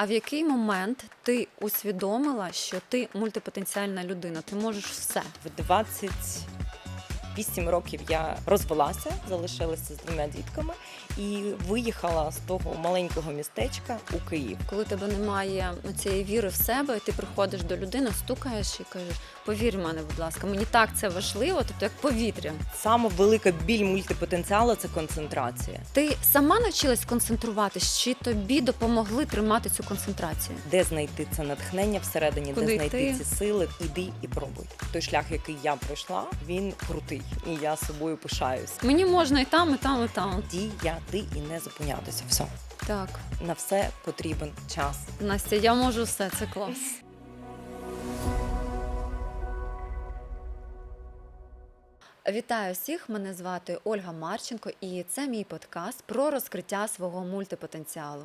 А в який момент ти усвідомила, що ти мультипотенціальна людина? Ти можеш все. В 28 років я розвелася, залишилася з двома дітками і виїхала з того маленького містечка у Київ. Коли тебе немає цієї віри в себе, ти приходиш до людини, стукаєш і кажеш: повір в мене, будь ласка, мені так це важливо, тобто як повітря. Саме велика біль мультипотенціалу це концентрація. Ти сама навчилась концентруватись, чи тобі допомогли тримати цю концентрацію? Де знайти це натхнення всередині, Куди де знайти йти? ці сили, іди і пробуй. Той шлях, який я пройшла, він крутий, і я собою пишаюсь. Мені можна і там, і там, і там. Діяти і не зупинятися. Все Так, на все потрібен час. Настя, я можу все, це клас. Вітаю всіх! Мене звати Ольга Марченко, і це мій подкаст про розкриття свого мультипотенціалу.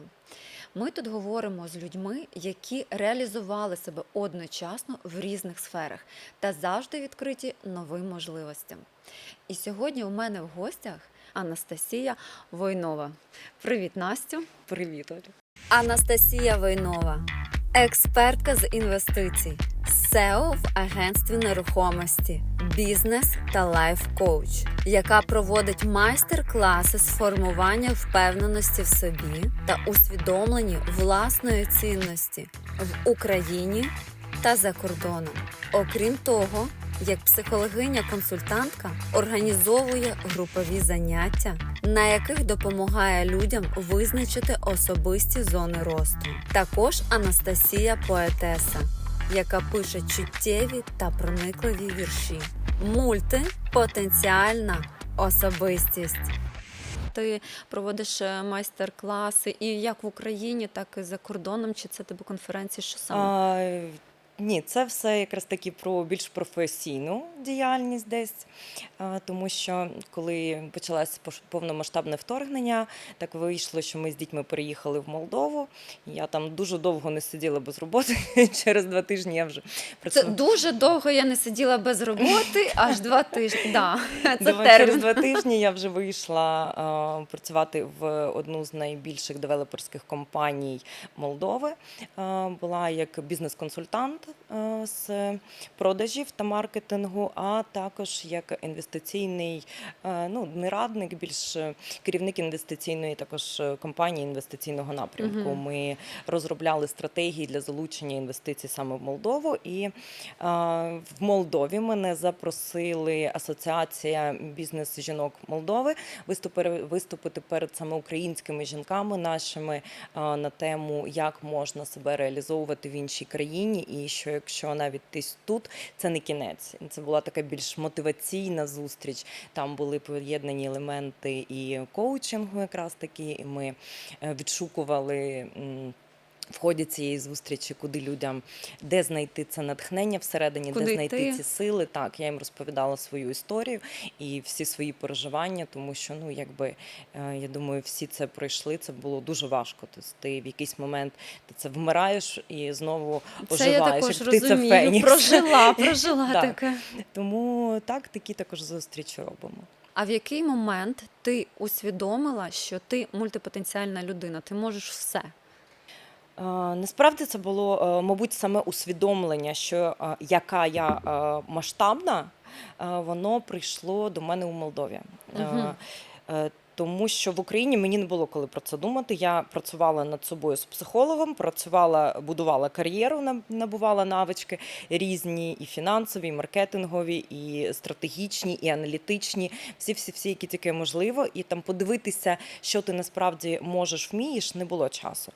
Ми тут говоримо з людьми, які реалізували себе одночасно в різних сферах та завжди відкриті новим можливостям. І сьогодні у мене в гостях Анастасія Войнова. Привіт, Настю! Привіт, Олю. Анастасія Войнова, експертка з інвестицій, SEO в агентстві нерухомості, бізнес та лайф-коуч, яка проводить майстер-класи з формування впевненості в собі та усвідомлені власної цінності в Україні та за кордоном. Окрім того, як психологиня-консультантка організовує групові заняття, на яких допомагає людям визначити особисті зони росту. Також Анастасія поетеса, яка пише чуттєві та проникливі вірші. Мультипотенціальна особистість. Ти проводиш е, майстер-класи і як в Україні, так і за кордоном. Чи це тебе конференції? Що саме? А, ні, це все якраз таки про більш професійну діяльність десь. Тому що коли почалося повномасштабне вторгнення, так вийшло, що ми з дітьми переїхали в Молдову. Я там дуже довго не сиділа без роботи. Через два тижні я вже працювала. Це дуже довго я не сиділа без роботи, аж два тижні. Да, це Два- Через два тижні я вже вийшла працювати в одну з найбільших девелоперських компаній Молдови. Була як бізнес-консультант з продажів та маркетингу, а також як інвестиційний, ну не радник, більш е, керівник інвестиційної також е, компанії інвестиційного напрямку. Мгм. Ми розробляли стратегії для залучення інвестицій саме в Молдову. І а, в Молдові мене запросили Асоціація бізнес жінок Молдови виступити, виступити перед саме українськими жінками нашими а, на тему, як можна себе реалізовувати в іншій країні, і що якщо навіть ти тут, це не кінець. Це була така більш мотиваційна зустріч. Там були поєднані елементи і коучингу, якраз таки. І ми е, відшукували. В ході цієї зустрічі, куди людям де знайти це натхнення всередині, Куди де знайти йти? ці сили. Так, я їм розповідала свою історію і всі свої переживання, тому що ну якби е, я думаю, всі це пройшли. Це було дуже важко. Тобто ти в якийсь момент ти це вмираєш і знову Це я оживаєш. також як птиця розумію. Фенікс. Прожила, прожила таке. Тому так, такі також зустрічі робимо. А в який момент ти усвідомила, що ти мультипотенціальна людина? Ти можеш все? Е, Насправді це було, е, мабуть, саме усвідомлення, що е, яка я масштабна, воно прийшло до мене у Молдові. Е, Тому що в Україні мені не було коли про це думати. Я працювала над собою з психологом, працювала, будувала кар'єру, наб- набувала навички різні, і фінансові, і маркетингові, і стратегічні, і аналітичні, всі, всі, всі, які тільки можливо. І там подивитися, що ти насправді можеш вмієш, не було часу.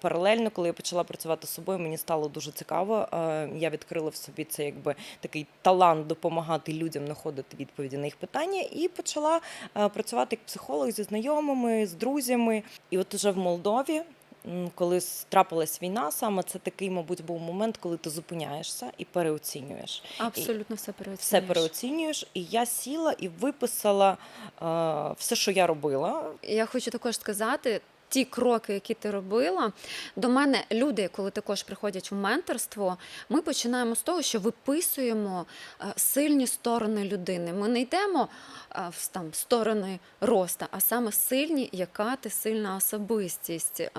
Паралельно, коли я почала працювати з собою, мені стало дуже цікаво. Я відкрила в собі це якби такий талант допомагати людям знаходити відповіді на їх питання, і почала працювати психолог зі знайомими, з друзями. І от уже в Молдові. Коли трапилась війна, саме це такий, мабуть, був момент, коли ти зупиняєшся і переоцінюєш. Абсолютно все переоцінюєш. Все переоцінюєш, і я сіла і виписала е, все, що я робила. Я хочу також сказати, ті кроки, які ти робила. До мене люди, коли також приходять в менторство, ми починаємо з того, що виписуємо е, сильні сторони людини. Ми не йдемо е, в там сторони роста, а саме сильні, яка ти сильна особистість. Е,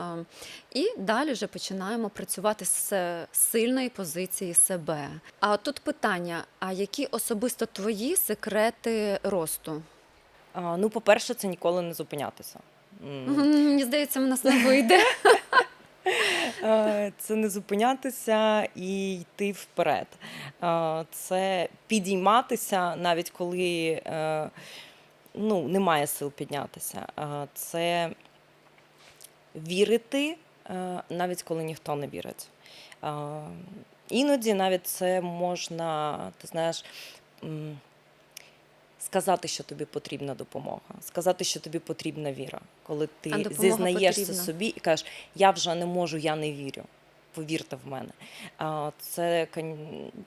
І далі вже починаємо працювати з сильної позиції себе. А тут питання: а які особисто твої секрети росту? Ну, по-перше, це ніколи не зупинятися. Мені здається, в нас не вийде. Це не зупинятися і йти вперед. Це підійматися, навіть коли е, ну, немає сил піднятися. Це вірити, е, навіть коли ніхто не вірить. Іноді навіть це можна, ти знаєш. Сказати, що тобі потрібна допомога, сказати, що тобі потрібна віра, коли ти зізнаєшся потрібна. собі і кажеш, я вже не можу, я не вірю. Повірте в мене. Це,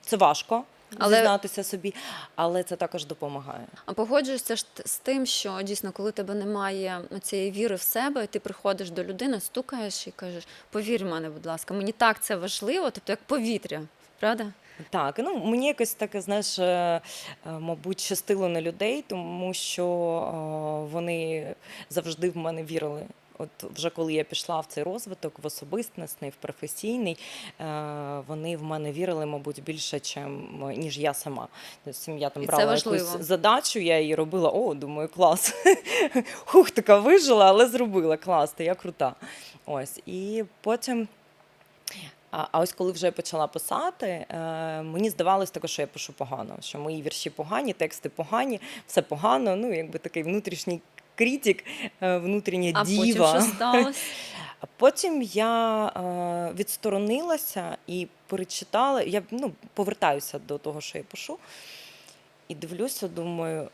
це важко Але- зізнатися собі, але це також допомагає. А погоджуєшся ж з тим, що дійсно, коли тебе немає цієї віри в себе, ти приходиш до людини, стукаєш і кажеш: повір в мене, будь ласка, мені так це важливо, тобто як повітря, правда? Так, ну мені якось таке, знаєш, е, е, мабуть, щастило на людей, тому що е, вони завжди в мене вірили. От вже коли я пішла в цей розвиток, в особистісний, в професійний, вони в мене вірили, мабуть, більше, чим, ніж я сама. Тобто я там брала якусь задачу, я її робила, о, думаю, клас. Хух, така вижила, але зробила клас, та я крута. Ось. І потім. А, ось коли вже я почала писати, е, мені здавалось також, що я пишу погано, що мої вірші погані, тексти погані, все погано. Ну, якби такий внутрішній критик, е, внутрішня А діва. потім що сталося? А потім я е, відсторонилася і перечитала. Я ну, повертаюся до того, що я пишу, і дивлюся, думаю,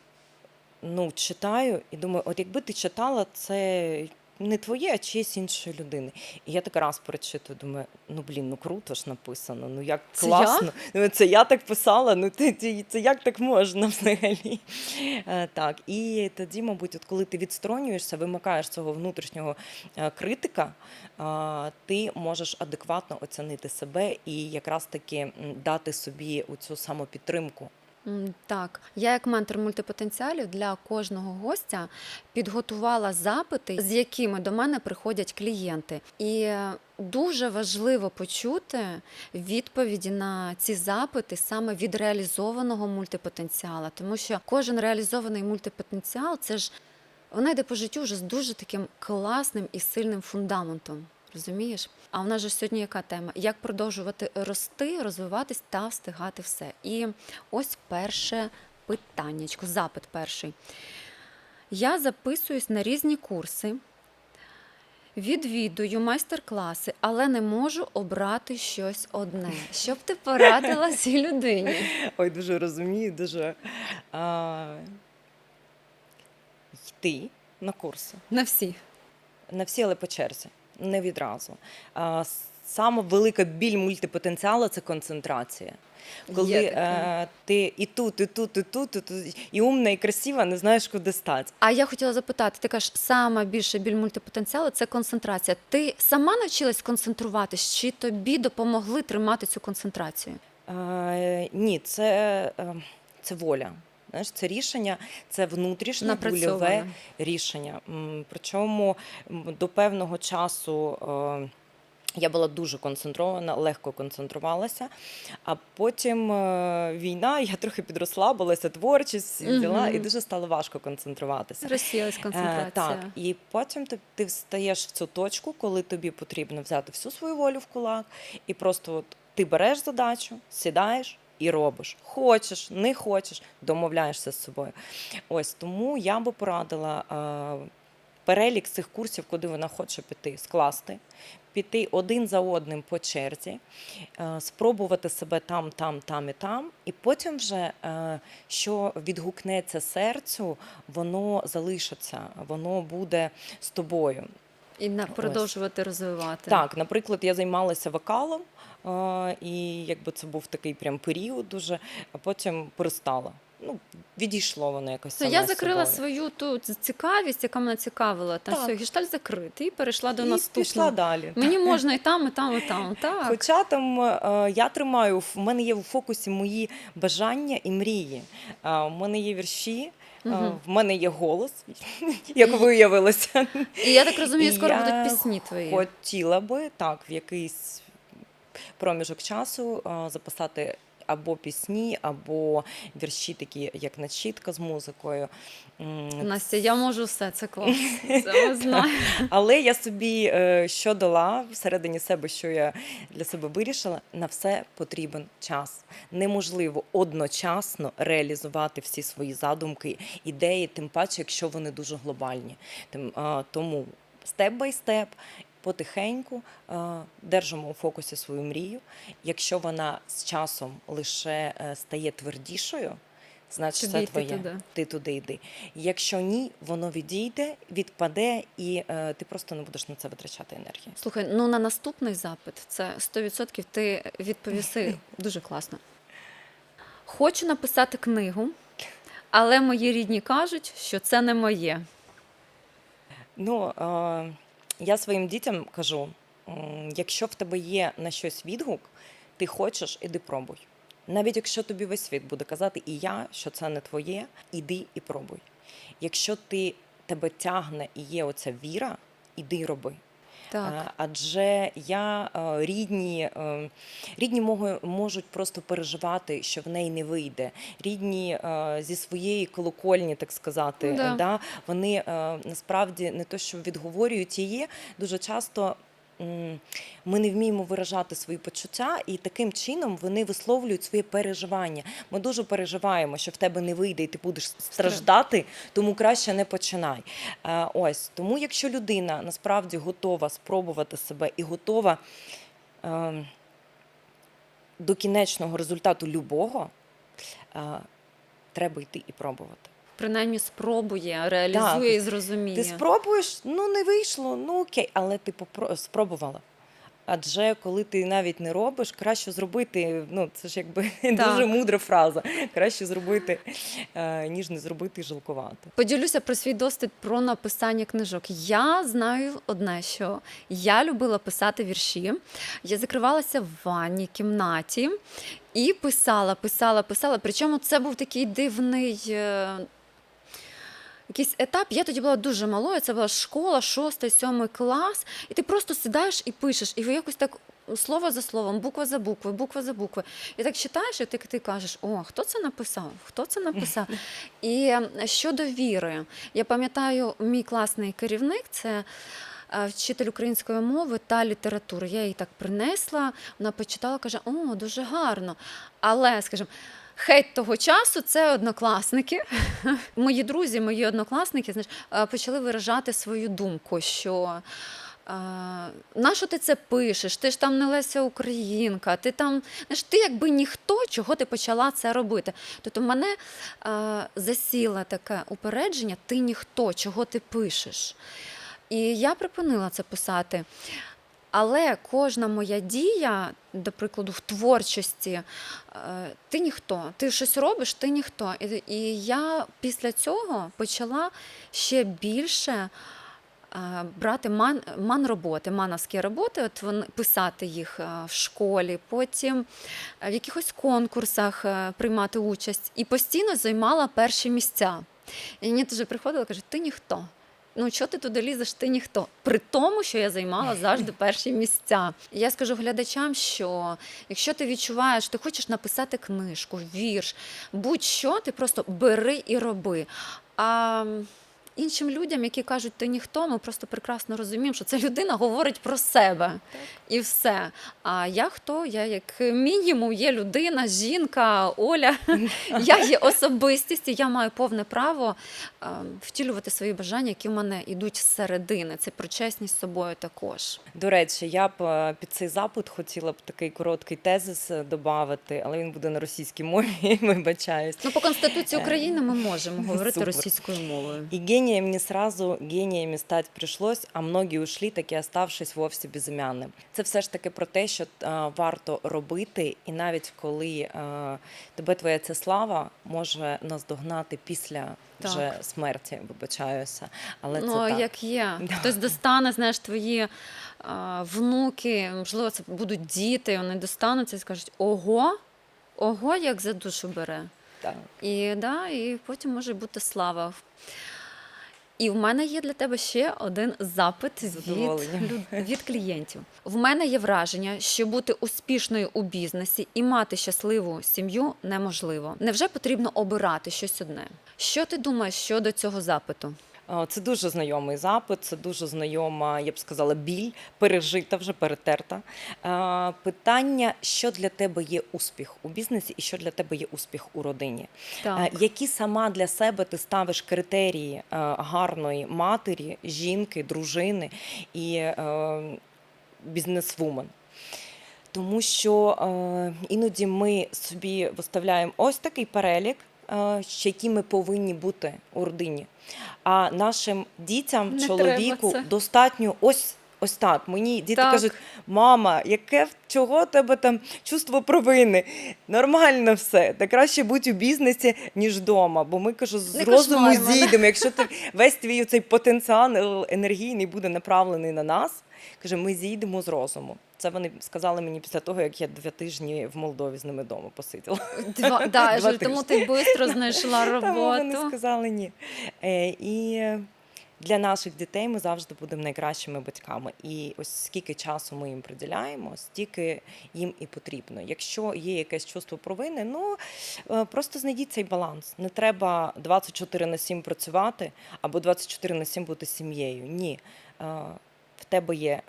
ну, читаю, і думаю, от якби ти читала це. Не твоє, а чиєсь іншої людини. І я так раз перечитую, думаю, ну блін, ну круто ж написано, ну як Це класно. Ну, це я так писала, ну ти, це як так можна взагалі? Е, так, і тоді, мабуть, от коли ти відсторонюєшся, вимикаєш цього внутрішнього е, критика, е, ти можеш адекватно оцінити себе і якраз таки дати собі цю самопідтримку. Так, я як ментор мультипотенціалів для кожного гостя підготувала запити, з якими до мене приходять клієнти. І дуже важливо почути відповіді на ці запити саме від реалізованого мультипотенціала, тому що кожен реалізований мультипотенціал це ж вона йде по життю вже з дуже таким класним і сильним фундаментом. Розумієш? А у нас же сьогодні яка тема? Як продовжувати рости, розвиватись та встигати все? І ось перше питаннячко, запит перший. Я записуюсь на різні курси, відвідую майстер-класи, але не можу обрати щось одне. Що б ти порадила цій людині? Ой, дуже розумію, дуже а, йти на курси. На всі. На всі, але по черзі, не відразу. Саме велика біль мультипотенціалу це концентрація. Коли е, ти і тут, і тут, і тут, і тут, і умна, і красива, не знаєш, куди стати. А я хотіла запитати, ти кажеш, сама більше біль мультипотенціалу це концентрація. Ти сама навчилась концентруватись, чи тобі допомогли тримати цю концентрацію? Е, ні, це, е, це воля. Знаєш, це рішення, це внутрішнє вольове рішення. Причому до певного часу. е, Я була дуже концентрована, легко концентрувалася. А потім е, війна, я трохи підрослабилася, творчість взяла, і дуже стало важко концентруватися. Розсіялась Е. Так, і потім ти, ти встаєш в цю точку, коли тобі потрібно взяти всю свою волю в кулак, і просто от ти береш задачу, сідаєш і робиш. Хочеш, не хочеш, домовляєшся з собою. Ось тому я би порадила перелік цих курсів, куди вона хоче піти, скласти. Піти один за одним по черзі, спробувати себе там, там, там і там, і потім вже що відгукнеться серцю, воно залишиться, воно буде з тобою. І на продовжувати розвивати. Так, наприклад, я займалася вокалом, е, і якби це був такий прям період дуже, а потім перестала. ну, відійшло воно якось. Саме я закрила собою. свою ту цікавість, яка мене цікавила. Та Так. все, гештальт закритий, і перейшла до і наступного. пішла далі. Мені можна і там, і там, і там. Так. Хоча там е, я тримаю, в мене є у фокусі мої бажання і мрії. Е, У мене є вірші, Мгм. в мене є голос, як виявилося. І я так розумію, скоро я будуть пісні твої. Хотіла би так в якийсь проміжок часу е, записати або пісні, або вірші, такі як начітка з музикою. Настя, я можу все, це клас. Це. Але я собі е, що дала всередині себе, що я для себе вирішила, на все потрібен час. Неможливо одночасно реалізувати всі свої задумки, ідеї, тим паче, якщо вони дуже глобальні. Тому степ бай степ. Потихеньку е, держимо у фокусі свою мрію. Якщо вона з часом лише е, стає твердішою, значить це твоє. туди. Ти туди йди. Якщо ні, воно відійде, відпаде, і е, ти просто не будеш на це витрачати енергію. Слухай, ну на наступний запит це 100% ти відповіси дуже класно. Хочу написати книгу, але мої рідні кажуть, що це не моє. Ну, е, я своїм дітям кажу: якщо в тебе є на щось відгук, ти хочеш, іди пробуй. Навіть якщо тобі весь світ буде казати, і я, що це не твоє, іди і пробуй. Якщо ти тебе тягне і є оця віра, іди роби. Так. Адже я е, рідні, е, рідні можуть просто переживати, що в неї не вийде. Рідні е, зі своєї колокольні, так сказати, Ну да. да, вони е, насправді не то, що відговорюють її, дуже часто. Ми не вміємо виражати свої почуття, і таким чином вони висловлюють своє переживання. Ми дуже переживаємо, що в тебе не вийде, і ти будеш страждати, тому краще не починай. Е, Ось тому, якщо людина насправді готова спробувати себе і готова е, до кінечного результату любого, е, треба йти і пробувати. Принаймні спробує, реалізує Так. і зрозуміє. Ти спробуєш, ну не вийшло, ну окей, але ти попро- спробувала. Адже коли ти навіть не робиш, краще зробити. Ну це ж якби дуже мудра фраза. Краще зробити, е, ніж не зробити і жалкувати. Поділюся про свій досвід про написання книжок. Я знаю одне, що я любила писати вірші. Я закривалася в ванній кімнаті і писала, писала, писала. Причому це був такий дивний. Е, Якийсь етап, я тоді була дуже малою, це була школа, шостий, сьомий клас, і ти просто сідаєш і пишеш, і ви якось так слово за словом, буква за буквою, буква за буквою. І так читаєш, і ти, ти кажеш, о, хто це написав? Хто це написав? І е, щодо віри, я пам'ятаю, мій класний керівник це. е, Вчитель української мови та літератури. Я її так принесла, вона почитала, каже: О, дуже гарно. Але, скажімо, хейт того часу це однокласники. Мої друзі, мої однокласники, знаєш, е, почали виражати свою думку, що. На що ти це пишеш? Ти ж там не Леся Українка, ти там знаєш, ти якби ніхто, чого ти почала це робити. Тобто в мене е, засіло таке упередження, ти ніхто, чого ти пишеш. І я припинила це писати. Але кожна моя дія, до прикладу, в творчості, е, ти ніхто, ти щось робиш, ти ніхто. І, я після цього почала ще більше е, брати ман, ман роботи, мановські роботи, от вони, писати їх е, в школі, потім в якихось конкурсах приймати участь і постійно займала перші місця. І мені теж приходили, кажуть, ти ніхто. Ну, що ти туди лізеш, ти ніхто. При тому, що я займала завжди перші місця. Я скажу глядачам, що якщо ти відчуваєш, ти хочеш написати книжку, вірш, будь-що, ти просто бери і роби. А іншим людям, які кажуть, ти ніхто, ми просто прекрасно розуміємо, що ця людина говорить про себе і все. А я хто? Я як мінімум є людина, жінка, Оля. Я є особистість, і я маю повне право е, втілювати свої бажання, які в мене йдуть зсередини. Це про чесність з собою також. До речі, я б е, під цей запит хотіла б такий короткий тезис додати, але він буде на російській мові, вибачаюсь. Ну, по Конституції України ми можемо говорити Супер. російською мовою. Гением не сразу геніями стать пришлось, а многі ушли, таки оставшись вовсе безім'янним. Це все ж таки про те, що варто робити, і навіть коли тебе твоя ця слава може наздогнати після Так. вже смерті, вибачаюся. Але ну, це так. як є. Да. Хтось достане, знаєш, твої а, внуки, можливо, це будуть діти, вони достануться і скажуть: ого, ого, як за душу бере. так. І, да, і потім може бути слава. І в мене є для тебе ще один запит від, від клієнтів. В мене є враження, що бути успішною у бізнесі і мати щасливу сім'ю неможливо. Невже потрібно обирати щось одне? Що ти думаєш щодо цього запиту? Е, Це дуже знайомий запит, це дуже знайома, я б сказала, біль, пережита, вже перетерта. Е, Питання, що для тебе є успіх у бізнесі і що для тебе є успіх у родині? Так. Е, Які сама для себе ти ставиш критерії гарної матері, жінки, дружини і бізнесвумен? Тому що е, іноді ми собі виставляємо ось такий перелік, які ми повинні бути у родині. А нашим дітям, Не чоловіку, достатньо ось. Ось так. Мені діти Так. кажуть: мама, яке в- чого тебе там чувство провини? Нормально все. Та краще бути у бізнесі, ніж вдома. Бо ми кажу, з Не розуму зійдемо. Якщо ти весь твій цей потенціал енергійний буде направлений на нас, каже, ми зійдемо з розуму. Це вони сказали мені після того, як я два тижні в Молдові з ними вдома посиділа. Два, да, Два тому ти швидко знайшла Тому вони роботу. сказали ні. Е, і для наших дітей ми завжди будемо найкращими батьками. І ось скільки часу ми їм приділяємо, стільки їм і потрібно. Якщо є якесь чувство провини, ну е, просто знайдіть цей баланс. Не треба 24 на 7 працювати або 24 на 7 бути сім'єю. Ні. Е, В тебе є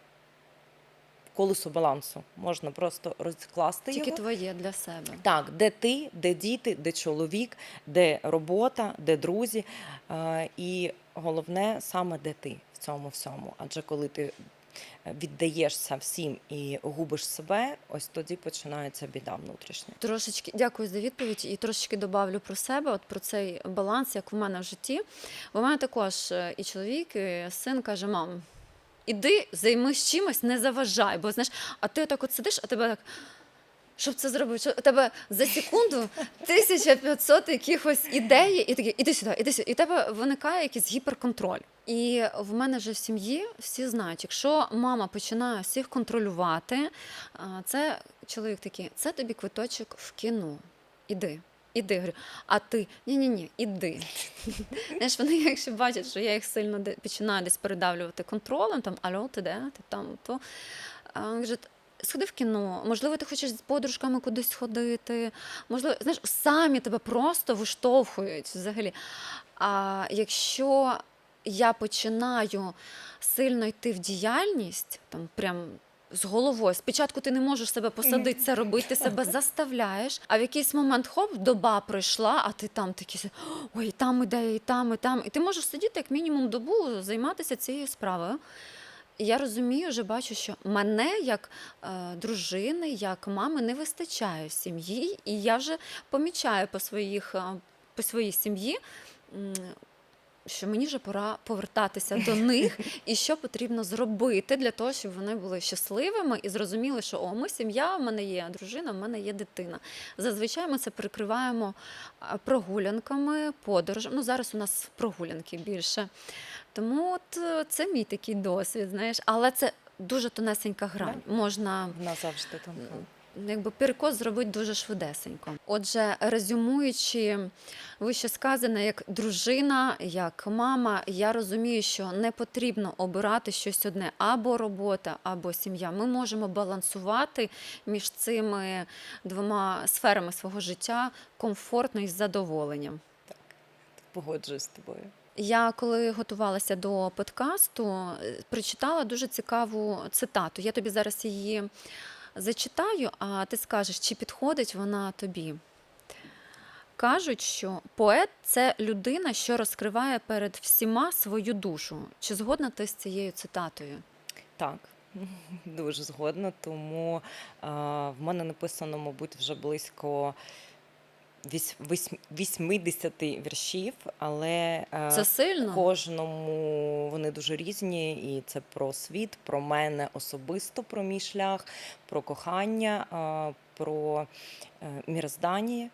колесо балансу. Можна просто розкласти Тільки його. твоє для себе. Так, де ти, де діти, де чоловік, де робота, де друзі. Е, І головне саме де ти в цьому всьому. Адже коли ти віддаєшся всім і губиш себе, ось тоді починається біда внутрішня. Трошечки дякую за відповідь і трошечки добавлю про себе, от про цей баланс, як в мене в житті. В мене також е, і чоловік, і син каже: мам, іди, займись чимось, не заважай. Бо знаєш, а ти отак от сидиш, а тебе так. Щоб це зробити, що у тебе за секунду 1500 якихось ідей, і такі, іди сюди, іди сюди. І тебе виникає якийсь гіперконтроль. І в мене вже в сім'ї всі знають, якщо мама починає всіх контролювати, це чоловік такий, це тобі квиточок в кіно. Іди. Іди, говорю, а ти ні, ні, іди. Знаєш, вони, якщо бачать, що я їх сильно починаю десь передавлювати контролем, там альо, ти де? Ти там то а, вони кажуть, сходи в кіно, можливо, ти хочеш з подружками кудись сходити, можливо, знаєш, самі тебе просто виштовхують взагалі. А якщо я починаю сильно йти в діяльність, там прям з головою. Спочатку ти не можеш себе посадити, це робити, ти себе заставляєш. А в якийсь момент хоп, доба пройшла, а ти там такий, ой, там ідея, і там, і там. І ти можеш сидіти як мінімум добу, займатися цією справою. І я розумію, вже бачу, що мене як е, дружини, як мами не вистачає сім'ї, і я вже помічаю по своїх е, по своїй сім'ї. Що мені вже пора повертатися до них, і що потрібно зробити для того, щоб вони були щасливими і зрозуміли, що о, ми сім'я, в мене є дружина, в мене є дитина. Зазвичай ми це прикриваємо прогулянками, подорожами. Ну зараз у нас прогулянки більше. Тому от е, це мій такий досвід, знаєш, але це дуже тонесенька грань. Можна Вона завжди тонка. Якби перекос зробити дуже швидесенько. Отже, резюмуючи вище сказане, як дружина, як мама, я розумію, що не потрібно обирати щось одне або робота, або сім'я. Ми можемо балансувати між цими двома сферами свого життя комфортно і з задоволенням. Погоджуюсь з тобою. Я коли готувалася до подкасту, е, прочитала дуже цікаву цитату. Я тобі зараз її зачитаю, а ти скажеш, чи підходить вона тобі. Кажуть, що поет це людина, що розкриває перед всіма свою душу. Чи згодна ти з цією цитатою? Так, дуже згодна. Тому е, в мене написано, мабуть, вже близько 80 віршів, але е, Це сильно? кожному вони дуже різні, і це про світ, про мене особисто, про мій шлях, про кохання, про е, міроздання.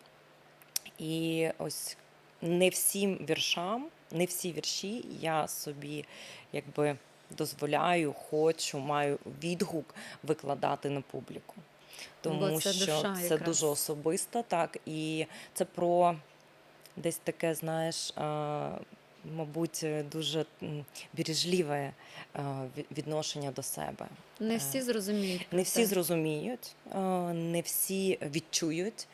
І ось не всім віршам, не всі вірші я собі якби дозволяю, хочу, маю відгук викладати на публіку. Бо Тому це що душа це якраз. дуже особисто, так, і це про десь таке, знаєш, мабуть, дуже бережливе відношення до себе. Не всі зрозуміють. Не всі зрозуміють, не всі відчують.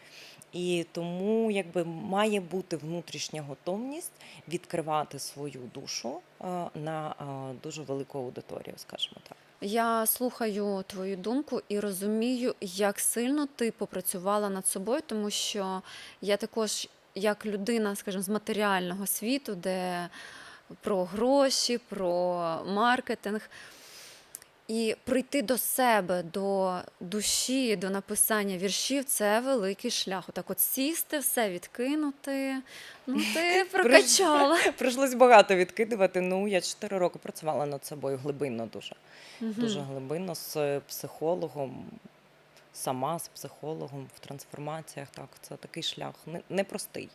І тому якби має бути внутрішня готовність відкривати свою душу на дуже велику аудиторію, скажімо так. Я слухаю твою думку і розумію, як сильно ти попрацювала над собою, тому що я також, як людина, скажімо, з матеріального світу, де про гроші, про маркетинг. І прийти до себе, до душі, до написання віршів це великий шлях. Отак от сісти, все відкинути. Ну, ти прокачала. Прийшлось багато відкидувати. Ну, я 4 роки працювала над собою глибинно дуже. Дуже глибинно з психологом, сама з психологом в трансформаціях. Так, це такий шлях. Не- Непростий,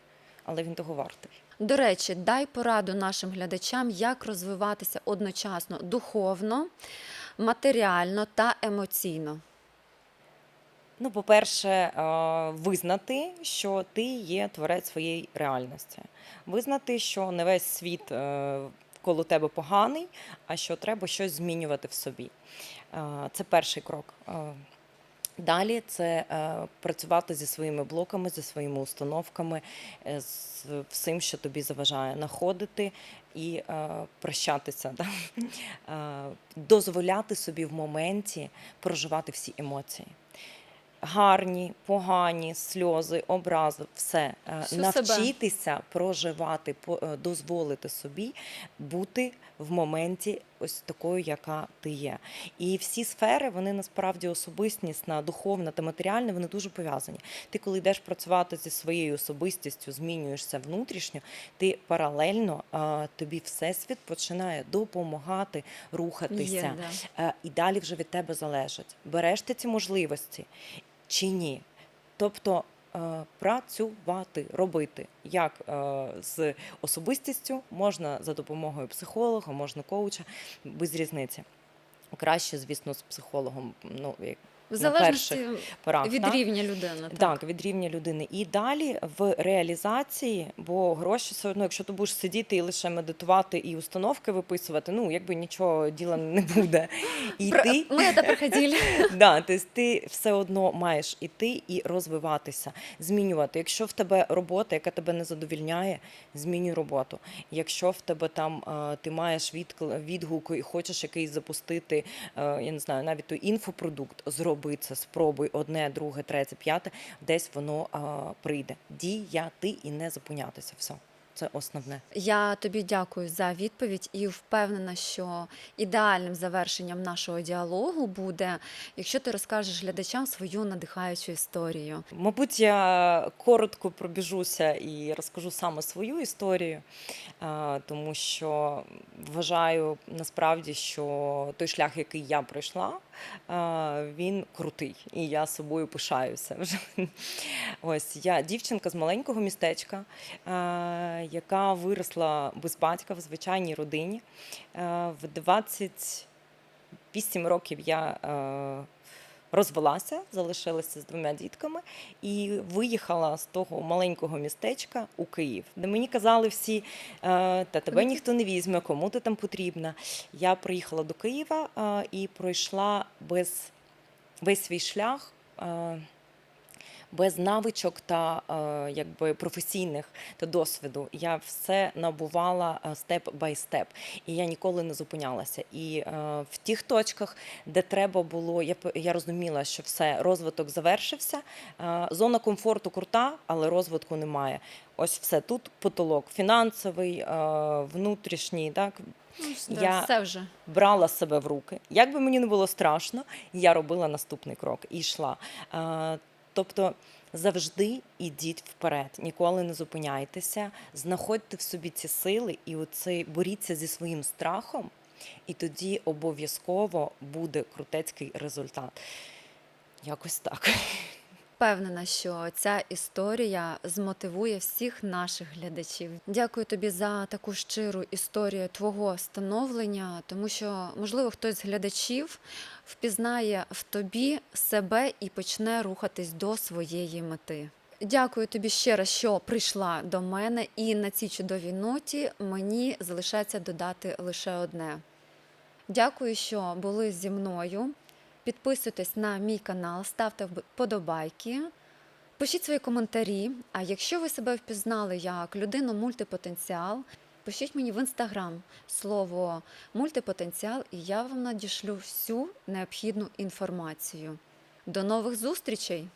але він того вартий. До речі, дай пораду нашим глядачам, як розвиватися одночасно духовно, матеріально та емоційно. Ну, по-перше, е, визнати, що ти є творець своєї реальності. Визнати, що не весь світ е, коло тебе поганий, а що треба щось змінювати в собі. Е, Це перший крок. Далі це е, працювати зі своїми блоками, зі своїми установками, е, з всім, що тобі заважає, находити і е, прощатися, да? дозволяти собі в моменті проживати всі емоції. Гарні, погані, сльози, образи, все. Е, Всю себе. Навчитися проживати, по- дозволити собі бути в моменті ось такою, яка ти є. І всі сфери, вони насправді особистісна, духовна та матеріальна, вони дуже пов'язані. Ти, коли йдеш працювати зі своєю особистістю, змінюєшся внутрішньо, ти паралельно тобі всесвіт починає допомагати рухатися. Є, да. Е, і далі вже від тебе залежить, береш ти ці можливості чи ні. Тобто працювати, робити як е, з особистістю, можна за допомогою психолога, можна коуча, без різниці. Краще, звісно, з психологом. Ну, як В на залежності перших порах, від так? рівня людини. Так. Так, від рівня людини. І далі в реалізації, бо гроші все одно, якщо ти будеш сидіти і лише медитувати і установки виписувати, ну якби нічого діла не буде. І Про- ти Ми це проходили. Да, тобто ти все одно маєш іти і розвиватися, змінювати. Якщо в тебе робота, яка тебе не задовільняє, змінюй роботу. Якщо в тебе там е, ти маєш відкл- відгук і хочеш якийсь запустити, е, я не знаю, навіть той інфопродукт, зроби це, спробуй одне, друге, третє, п'яте, десь воно е, прийде. Діяти і не зупинятися. Все. Це основне. Я тобі дякую за відповідь і впевнена, що ідеальним завершенням нашого діалогу буде, якщо ти розкажеш глядачам свою надихаючу історію. Мабуть, я коротко пробіжуся і розкажу саме свою історію, тому що вважаю насправді, що той шлях, який я пройшла, а, він крутий, і я собою пишаюся. вже. Ось я дівчинка з маленького містечка, яка виросла без батька в звичайній родині. В 28 років я е, розвелася, залишилася з двома дітками і виїхала з того маленького містечка у Київ, де мені казали всі, е, та тебе ніхто не візьме, кому ти там потрібна. Я приїхала до Києва е, і пройшла без весь свій шлях. Е, Без навичок та е, якби професійних та досвіду я все набувала степ бай степ, і я ніколи не зупинялася. І е, в тих точках, де треба було, я я розуміла, що все розвиток завершився. Е, зона комфорту крута, але розвитку немає. Ось все тут потолок фінансовий, е, внутрішній, так Ну, Я- Все вже. брала себе в руки. Як би мені не було страшно, я робила наступний крок і йшла. Тобто завжди ідіть вперед, ніколи не зупиняйтеся, знаходьте в собі ці сили і оце боріться зі своїм страхом, і тоді обов'язково буде крутецький результат. Якось так. Впевнена, що ця історія змотивує всіх наших глядачів. Дякую тобі за таку щиру історію твого становлення, тому що, можливо, хтось з глядачів впізнає в тобі себе і почне рухатись до своєї мети. Дякую тобі ще раз, що прийшла до мене, і на цій чудовій ноті мені залишається додати лише одне. Дякую, що були зі мною. Підписуйтесь на мій канал, ставте вподобайки, пишіть свої коментарі. А якщо ви себе впізнали як людину мультипотенціал, пишіть мені в інстаграм слово мультипотенціал, і я вам надішлю всю необхідну інформацію. До нових зустрічей!